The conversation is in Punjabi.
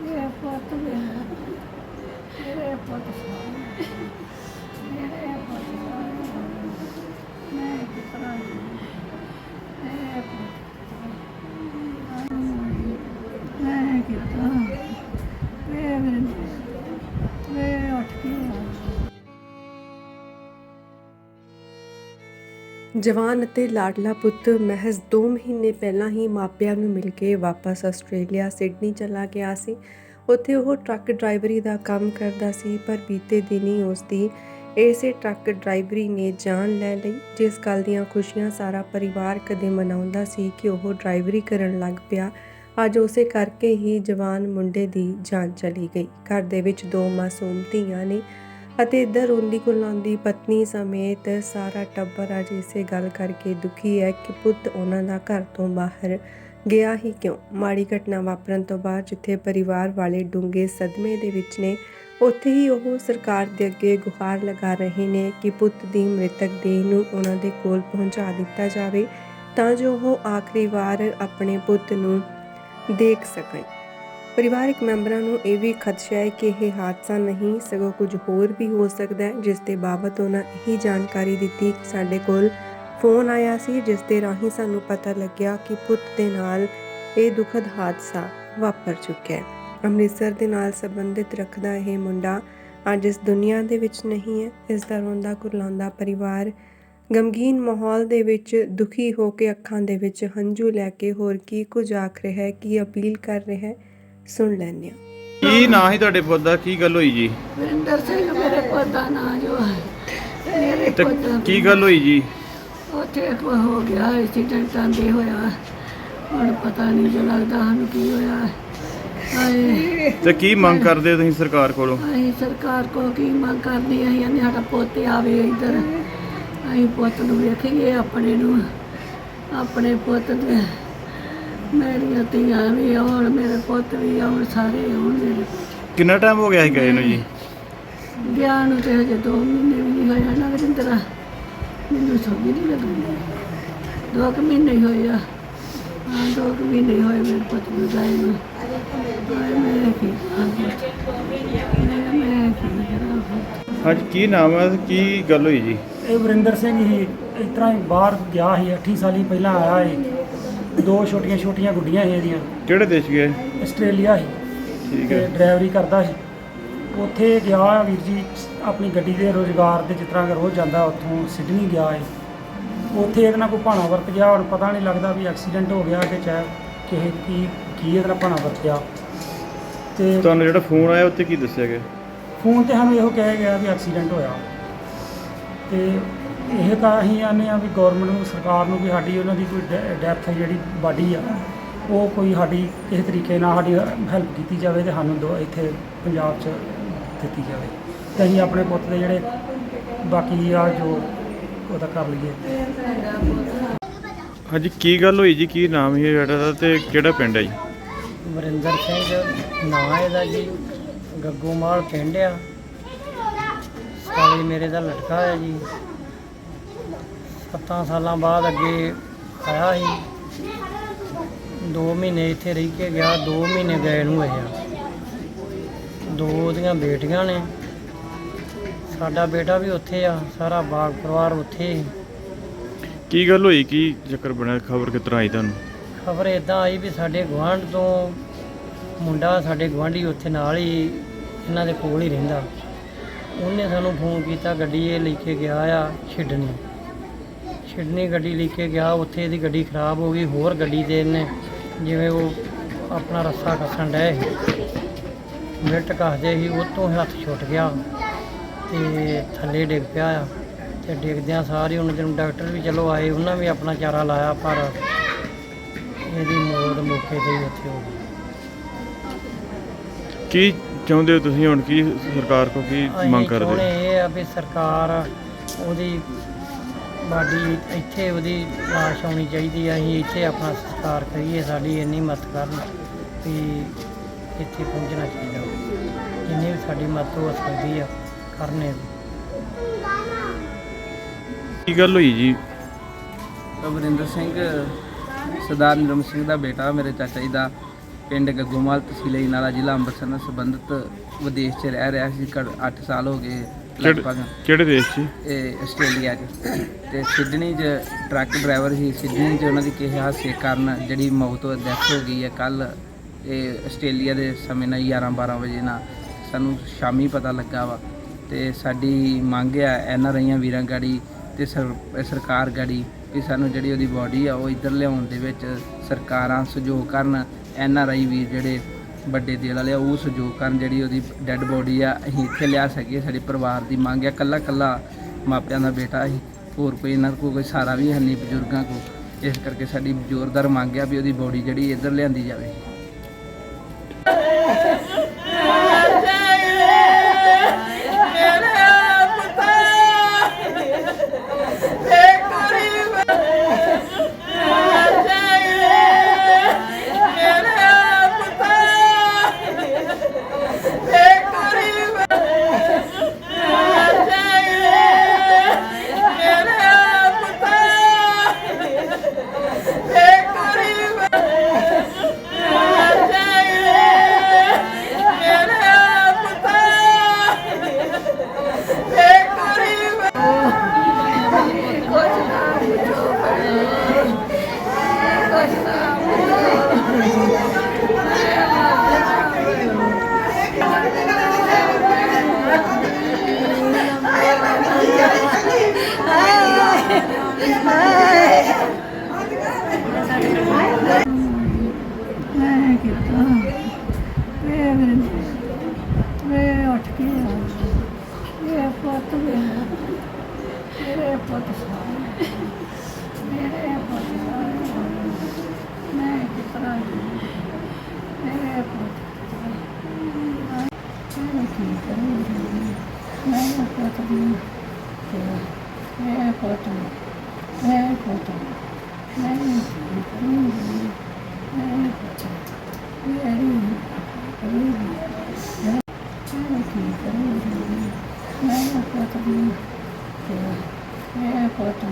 ਮੇਰੇ ਪੁੱਤ ਮੇਰਾ ਮੇਰੇ ਪੁੱਤ ਸਾਰੇ ਮੇਰੇ ਪੁੱਤ ਸਾਰੇ ਮੈਂ ਕਿਤਨਾ ਮੇਰੇ ਪੁੱਤ ਜਵਾਨ ਅਤੇ ਲਾਡਲਾ ਪੁੱਤ ਮਹਿਜ਼ 2 ਮਹੀਨੇ ਪਹਿਲਾਂ ਹੀ ਮਾਪਿਆਂ ਨੂੰ ਮਿਲ ਕੇ ਵਾਪਸ ਆਸਟ੍ਰੇਲੀਆ, ਸਿਡਨੀ ਚਲਾ ਗਿਆ ਸੀ। ਉੱਥੇ ਉਹ ਟਰੱਕ ਡਰਾਈਵਰੀ ਦਾ ਕੰਮ ਕਰਦਾ ਸੀ, ਪਰ ਬੀਤੇ ਦਿਨੀ ਉਸ ਦੀ ਇਸੇ ਟਰੱਕ ਡਰਾਈਵਰੀ ਨੇ ਜਾਨ ਲੈ ਲਈ, ਜਿਸ ਗੱਲ ਦੀਆਂ ਖੁਸ਼ੀਆਂ ਸਾਰਾ ਪਰਿਵਾਰ ਕਦੇ ਮਨਾਉਂਦਾ ਸੀ ਕਿ ਉਹ ਡਰਾਈਵਰੀ ਕਰਨ ਲੱਗ ਪਿਆ। ਅੱਜ ਉਸੇ ਕਰਕੇ ਹੀ ਜਵਾਨ ਮੁੰਡੇ ਦੀ ਜਾਨ ਚਲੀ ਗਈ। ਘਰ ਦੇ ਵਿੱਚ ਦੋ ਮਾਸੂਮ ਧੀਆਂ ਨੇ। ਅਤੇ ਇੱਧਰ ਰੋਂਦੀ ਕੁਲਾਉਂਦੀ ਪਤਨੀ ਸਮੇਤ ਸਾਰਾ ਟੱਬਰ ਅੱਜ ਇਸੇ ਗੱਲ ਕਰਕੇ ਦੁਖੀ ਹੈ ਕਿ ਪੁੱਤ ਉਹਨਾਂ ਦਾ ਘਰ ਤੋਂ ਬਾਹਰ ਗਿਆ ਹੀ ਕਿਉਂ? ਮਾੜੀ ਘਟਨਾ ਵਾਪਰਨ ਤੋਂ ਬਾਅਦ ਜਿੱਥੇ ਪਰਿਵਾਰ ਵਾਲੇ ਡੂੰਘੇ ਸਦਮੇ ਦੇ ਵਿੱਚ ਨੇ, ਉੱਥੇ ਹੀ ਉਹ ਸਰਕਾਰ ਦੇ ਅੱਗੇ ਗੁਹਾਰ ਲਗਾ ਰਹੇ ਨੇ ਕਿ ਪੁੱਤ ਦੀ ਮ੍ਰਿਤਕ ਦੇਹ ਨੂੰ ਉਹਨਾਂ ਦੇ ਕੋਲ ਪਹੁੰਚਾ ਦਿੱਤਾ ਜਾਵੇ ਤਾਂ ਜੋ ਉਹ ਆਖਰੀ ਵਾਰ ਆਪਣੇ ਪੁੱਤ ਨੂੰ ਦੇਖ ਸਕਣ। ਪਰਿਵਾਰਕ ਮੈਂਬਰਾਂ ਨੂੰ ਇਹ ਵੀ ਖਦਸ਼ਾ ਹੈ ਕਿ ਇਹ ਹਾਦਸਾ ਨਹੀਂ, ਸਗੋਂ ਕੁਝ ਹੋਰ ਵੀ ਹੋ ਸਕਦਾ ਹੈ, ਜਿਸ ਦੇ ਬਾਬਤ ਉਹਨਾਂ ਇਹੀ ਜਾਣਕਾਰੀ ਦਿੱਤੀ ਕਿ ਸਾਡੇ ਕੋਲ। ਫੋਨ ਆਇਆ ਸੀ, ਜਿਸ ਦੇ ਰਾਹੀਂ ਸਾਨੂੰ ਪਤਾ ਲੱਗਿਆ ਕਿ ਪੁੱਤ ਦੇ ਨਾਲ ਇਹ ਦੁਖਦ ਹਾਦਸਾ ਵਾਪਰ ਚੁੱਕਿਆ ਹੈ। ਅੰਮ੍ਰਿਤਸਰ ਦੇ ਨਾਲ ਸੰਬੰਧਿਤ ਰੱਖਦਾ ਇਹ ਮੁੰਡਾ ਅੱਜ ਇਸ ਦੁਨੀਆ ਦੇ ਵਿੱਚ ਨਹੀਂ ਹੈ। ਇਸ ਦਾ ਰੋਂਦਾ ਕੁਰਲਾਉਂਦਾ ਪਰਿਵਾਰ ਗਮਗੀਨ ਮਾਹੌਲ ਦੇ ਵਿੱਚ ਦੁਖੀ ਹੋ ਕੇ ਅੱਖਾਂ ਦੇ ਵਿੱਚ ਹੰਝੂ ਲੈ ਕੇ ਹੋਰ ਕੀ ਕੁਝ ਆਖ ਰਿਹਾ ਹੈ, ਕੀ ਅਪੀਲ ਕਰ ਰਿਹਾ ਹੈ? ਸੁਣ ਲੈਂਦੇ ਹਾਂ। ਕੀ ਨਾਂ ਸੀ ਤੁਹਾਡੇ ਪੁੱਤ ਦਾ? ਕੀ ਗੱਲ ਹੋਈ ਜੀ? ਵਰਿੰਦਰ ਸਿੰਘ ਮੇਰੇ ਪੁੱਤ ਦਾ ਨਾਂ ਜੋ ਹੈ। ਮੇਰੇ ਤੇ ਪੁੱਤ ਦਾ ਕੀ ਗੱਲ ਹੋਈ ਜੀ? ਉੱਥੇ ਇੱਕ ਹੋ ਗਿਆ ਐਕਸੀਡੈਂਟ ਆਂਦੇ ਹੋਇਆ। ਹੁਣ ਪਤਾ ਨਹੀਂ ਜੋ ਲੱਗਦਾ ਸਾਨੂੰ ਕੀ ਹੋਇਆ। ਹਾਏ। ਤੇ ਕੀ ਮੰਗ ਕਰਦੇ ਹੋ ਤੁਸੀਂ ਸਰਕਾਰ ਕੋਲੋਂ? ਅਸੀਂ ਸਰਕਾਰ ਕੋ ਕੀ ਮੰਗ ਕਰਦੀ ਅਸੀਂ ਕਹਿੰਦੇ ਸਾਡਾ ਪੁੱਤ ਆਵੇ ਇੱਧਰ। ਅਸੀਂ ਪੁੱਤ ਨੂੰ ਵੇਖੀਏ ਆਪਣੇ ਨੂੰ ਆਪਣੇ ਪੁੱਤ ਦੇ ਮੇਰੀਆਂ ਧੀਆਂ ਵੀ ਆਉਣ ਮੇਰੇ ਪੁੱਤ ਵੀ ਆਉਣ ਸਾਰੇ ਆਉਣ ਮੇਰੇ ਕਿੰਨਾ ਟਾਈਮ ਹੋ ਗਿਆ ਸੀ ਗਏ ਨੂੰ ਜੀ? ਵਿਆਹ ਨੂੰ ਤੇ ਹਜੇ ਦੋ ਮਹੀਨੇ ਵੀ ਨਹੀਂ ਹੋਇਆ ਨਾ ਵਰਿੰਦਰਾ ਮੈਨੂੰ ਸਮਝ ਨਹੀਂ ਲੱਗਦੀ। ਦੋ ਕੁ ਮਹੀਨੇ ਹੀ ਹੋਏ ਆ। ਹਾਂ ਦੋ ਕੁ ਮਹੀਨੇ ਹੋਏ ਮੇਰੇ ਪੁੱਤ ਨੂੰ ਗਏ ਨੂੰ। ਹਾਏ ਮੈਂ ਕੀ ਕਰਾਂ ਮੈਂ ਮੈਂ ਕੀ ਕਰਾਂ ਹਾਂਜੀ ਕੀ ਨਾਮ ਹੈ ਕੀ ਗੱਲ ਹੋਈ ਜੀ? ਇਹ ਵਰਿੰਦਰ ਸਿੰਘ ਹੀ ਇਸ ਤਰ੍ਹਾਂ ਹੀ ਬਾਹਰ ਗਿਆ ਸੀ 8 ਸਾਲੀ ਪਹਿਲਾਂ ਆਇਆ ਸੀ। ਦੋ ਛੋਟੀਆਂ ਛੋਟੀਆਂ ਗੁੱਡੀਆਂ ਸੀ ਇਹਦੀਆਂ। ਕਿਹੜੇ ਦੇਸ਼ ਗਏ? ਆਸਟ੍ਰੇਲੀਆ ਸੀ। ਠੀਕ ਤੇ ਹੈ। ਡਰਾਈਵਰੀ ਕਰਦਾ ਸੀ। ਉੱਥੇ ਗਿਆ ਵੀਰ ਜੀ ਆਪਣੀ ਗੱਡੀ ਦੇ ਰੋਜ਼ਗਾਰ ਦੇ ਜਿਸ ਤਰ੍ਹਾਂ ਕਿ ਰੋਜ਼ ਜਾਂਦਾ ਉੱਥੋਂ ਸਿਡਨੀ ਗਿਆ ਹੈ ਉੱਥੇ ਇਹਦੇ ਨਾਲ ਕੋਈ ਭਾਣਾ ਵਰਤ ਗਿਆ ਹੁਣ ਪਤਾ ਨਹੀਂ ਲੱਗਦਾ ਵੀ ਐਕਸੀਡੈਂਟ ਹੋ ਗਿਆ ਕਿ ਚਾਹੇ ਕਿਸੇ ਕੀ ਕੀ ਇਹਦੇ ਨਾਲ ਭਾਣਾ ਵਰਤਿਆ ਤੇ ਤੁਹਾਨੂੰ ਜਿਹੜਾ ਫੋਨ ਆਇਆ ਉੱਤੇ ਕੀ ਦੱਸਿਆ ਗਿਆ? ਫੋਨ ਤੇ ਸਾਨੂੰ ਇਹੋ ਕਿਹਾ ਗਿਆ ਵੀ ਐਕਸੀਡੈਂਟ ਹੋਇਆ। ਤੇ ਇਹ ਤਾਂ ਅਸੀਂ ਆਨੇ ਆ ਵੀ ਗਵਰਨਮੈਂਟ ਨੂੰ ਸਰਕਾਰ ਨੂੰ ਵੀ ਸਾਡੀ ਉਹਨਾਂ ਦੀ ਕੋਈ ਡੈਥ ਜਿਹੜੀ ਬਾਡੀ ਆ ਉਹ ਕੋਈ ਸਾਡੀ ਕਿਸੇ ਤਰੀਕੇ ਨਾਲ ਸਾਡੀ ਹੈਲਪ ਕੀਤੀ ਜਾਵੇ ਤੇ ਸਾਨੂੰ ਦੋ ਇੱਥੇ ਪੰਜਾਬ 'ਚ ਦਿੱਤੀ ਜਾਵੇ। ਤੇ ਅਸੀਂ ਆਪਣੇ ਪੁੱਤ ਦੇ ਜਿਹੜੇ ਬਾਕੀ ਆ ਜੋ ਉਹਦਾ ਕਰ ਲਈਏ। ਹਾਂਜੀ ਕੀ ਗੱਲ ਹੋਈ ਜੀ? ਕੀ ਨਾਮ ਹੈ ਜਿਹੜਾ ਦਾ ਤੇ ਕਿਹੜਾ ਪਿੰਡ ਹੈ ਜੀ? ਵਰਿੰਦਰ ਸਿੰਘ ਨਾਂ ਇਹਦਾ ਜੀ ਗੱਗੋਮਾਲ ਪਿੰਡ ਆ। ਸਾਲੀ ਮੇਰੇ ਦਾ ਲਟਕਾ ਹੈ ਜੀ। 7 ਸਾਲਾਂ ਬਾਅਦ ਅੱਗੇ ਆਇਆ ਸੀ। 2 ਮਹੀਨੇ ਇੱਥੇ ਰਹਿ ਕੇ ਗਿਆ 2 ਮਹੀਨੇ ਗਏ ਨੂੰ ਹੋਏ ਆ ਦੋ ਉਹਦੀਆਂ ਬੇਟੀਆਂ ਨੇ। ਸਾਡਾ ਬੇਟਾ ਵੀ ਉੱਥੇ ਆ ਸਾਰਾ ਬਾਗ ਪਰਿਵਾਰ ਉੱਥੇ। ਹੀ ਕੀ ਗੱਲ ਹੋਈ? ਕੀ ਚੱਕਰ ਬਣਿਆ? ਖਬਰ ਕਿਸ ਤਰ੍ਹਾਂ ਆਈ ਤੁਹਾਨੂੰ? ਖਬਰ ਇਦਾਂ ਆਈ ਵੀ ਸਾਡੇ ਗੁਆਂਢ ਤੋਂ ਮੁੰਡਾ ਸਾਡੇ ਗੁਆਂਢੀ ਉੱਥੇ ਨਾਲ ਹੀ ਇਹਨਾਂ ਦੇ ਕੋਲ ਹੀ ਰਹਿੰਦਾ। ਉਹਨੇ ਸਾਨੂੰ ਫੋਨ ਕੀਤਾ ਗੱਡੀ ਇਹ ਲੈ ਕੇ ਗਿਆ ਆ ਛਿਡਨੀ ਛਿਡਨੀ ਗੱਡੀ ਲੈ ਕੇ ਗਿਆ ਉੱਥੇ ਇਹਦੀ ਗੱਡੀ ਖਰਾਬ ਹੋ ਗਈ ਹੋਰ ਗੱਡੀ ਦੇ ਇਹਨੇ ਜਿਵੇਂ ਉਹ ਆਪਣਾ ਰੱਸਾ ਕੱਸਣ ਡਏ ਮਿੰਟ ਕੱਸਦੇ ਸੀ ਉਹ ਤੋਂ ਹੱਥ ਛੁੱਟ ਗਿਆ ਤੇ ਥੱਲੇ ਡਿੱਗ ਪਿਆ ਆ। ਤੇ ਡਿੱਗਦਿਆਂ ਸਾਰੀ ਉਹਨਾਂ ਜਦੋਂ ਡਾਕਟਰ ਵੀ ਚਲੋ ਆਏ ਉਹਨਾਂ ਵੀ ਆਪਣਾ ਚਾਰਾ ਲਾਇਆ ਪਰ ਇਹਦੀ ਮੌਤ ਮੌਕੇ ਤੇ ਹੀ ਉੱਥੇ ਹੋ ਗਈ। ਕੀ ਚਾਹੁੰਦੇ ਹੋ ਤੁਸੀਂ ਹੁਣ? ਕੀ ਸਰਕਾਰ ਕੋਲ ਕੀ ਮੰਗ ਕਰਦੇ? ਹੋ? ਇਹ ਆ ਵੀ ਸਰਕਾਰ ਉਹਦੀ ਬਾਡੀ ਇੱਥੇ ਉਹਦੀ ਲਾਸ਼ ਆਉਣੀ ਚਾਹੀਦੀ ਆ ਅਸੀਂ ਇੱਥੇ ਆਪਣਾ ਸੰਸਕਾਰ ਕਰੀਏ ਸਾਡੀ ਇੰਨੀ ਮਦਦ ਕਰਨ ਵੀ ਇੱਥੇ ਪਹੁੰਚਣਾ ਚਾਹੀਦਾ। ਜਿੰਨੀ ਵੀ ਸਾਡੀ ਮਦਦ ਹੋ ਸਕਦੀ ਆ ਕਰਨੇ ਕੀ ਗੱਲ ਹੋਈ ਜੀ? ਅਮਰਿੰਦਰ ਸਿੰਘ ਸਰਦਾਰ ਨਿਰਮ ਸਿੰਘ ਦਾ ਬੇਟਾ ਮੇਰੇ ਚਾਚਾ ਜੀ ਦਾ ਪਿੰਡ ਗੱਗੋਮਲ ਤਹਿਸੀਲ ਅਜਨਾਲਾ ਜ਼ਿਲ੍ਹਾ ਅੰਮ੍ਰਿਤਸਰ ਨਾਲ ਸੰਬੰਧਿਤ ਵਿਦੇਸ਼ 'ਚ ਰਹਿ ਰਿਹਾ ਸੀ 8 ਸਾਲ ਹੋ ਗਏ। ਲਗਭਗ। ਕਿਹੜੇ ਦੇਸ਼ 'ਚ ਇਹ ਆਸਟ੍ਰੇਲੀਆ 'ਚ। ਤੇ ਸਿਡਨੀ 'ਚ ਟਰੱਕ ਡਰਾਈਵਰ ਸੀ। ਸਿਡਨੀ 'ਚ ਉਹਨਾਂ ਦੀ ਕਿਸੇ ਹਾਦਸੇ ਕਾਰਨ ਜਿਹੜੀ ਮੌਤ ਹੋ ਡੈਥ ਹੋ ਗਈ ਹੈ। ਕੱਲ ਇਹ ਆਸਟ੍ਰੇਲੀਆ ਦੇ ਸਮੇਂ ਨਾਲ 11 12 ਵਜੇ ਨਾਲ ਸਾਨੂੰ ਸ਼ਾਮੀ ਪਤਾ ਲੱਗਾ ਵਾ। ਤੇ ਸਾਡੀ ਮੰਗ ਆ ਐਨ ਆਰ ਆਈਆਂ ਵੀਰਾਂ ਗਾੜੀ ਤੇ ਸਰ- ਸਰਕਾਰ ਗਾੜੀ ਕਿ ਸਾਨੂੰ ਜਿਹੜੀ ਉਹਦੀ ਬਾਡੀ ਆ ਉਹ ਇੱਧਰ ਲਿਆਉਣ ਦੇ ਵਿੱਚ ਸਰਕਾਰਾਂ ਸਹਿਯੋਗ ਕਰਨ। ਐਨ ਆਰ ਆਈ ਵੀਰ ਜਿਹੜੇ ਵੱਡੇ ਦਿਲ ਵਾਲੇ ਆ ਉਹ ਸਹਿਯੋਗ ਕਰਨ ਜਿਹੜੀ ਉਹਦੀ ਡੈੱਡ ਬੋਡੀ ਆ, ਅਸੀਂ ਇੱਥੇ ਲਿਆ ਸਕੀਏ, ਸਾਡੇ ਪਰਿਵਾਰ ਦੀ ਮੰਗ ਆ ਕੱਲਾ ਕੱਲਾ ਮਾਪਿਆਂ ਦਾ ਬੇਟਾ ਸੀ ਹੋਰ ਕੋਈ ਇਹਨਾਂ ਕੋਲ ਕੋਈ ਸਾਰਾ ਵੀ ਹੈ ਨਹੀਂ ਬਜ਼ੁਰਗਾਂ ਕੋਲ। ਇਸ ਕਰਕੇ ਸਾਡੀ ਜ਼ੋਰਦਾਰ ਮੰਗ ਆ ਵੀ ਉਹਦੀ ਬੋਡੀ ਜਿਹੜੀ ਇੱਧਰ ਲਿਆਂਦੀ ਜਾਵੇ। ਮੈਂ ਕੀ ਕਰਾਂ ਮੈਂ ਪੁੱਤ